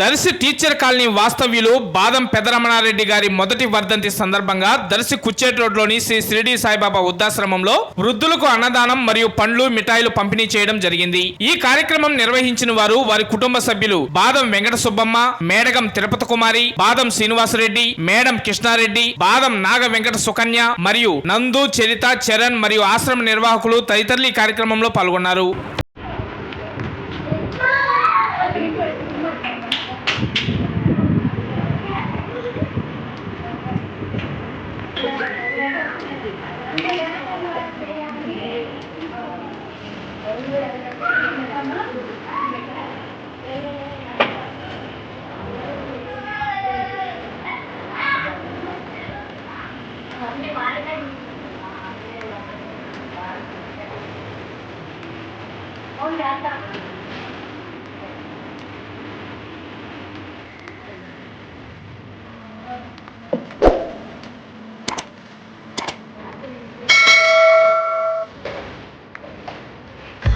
Darsi teacher colony వాస్తవ్యులు బాదం పెదరమణారెడ్డి గారి మొదటి వర్ధంతి సందర్భంగా దర్శి కుచ్చేట్ రోడ్లోని శ్రీ షిరిడి సాయిబాబా వృద్ధాశ్రమంలో వృద్ధులకు అన్నదానం మరియు పండ్లు మిఠాయిలు పంపిణీ చేయడం జరిగింది. ఈ కార్యక్రమం నిర్వహించిన వారు వారి కుటుంబ సభ్యులు బాదం వెంకట సుబ్బమ్మ మేడగం తిరుపతి కుమారి బాదం శ్రీనివాసరెడ్డి మేడం కృష్ణారెడ్డి బాదం నాగ వెంకట సుకన్య మరియు నందు చరిత చరణ్ మరియు ఆశ్రమ నిర్వాహకులు తదితరులు ఈ కార్యక్రమంలో పాల్గొన్నారు. Oh, yeah.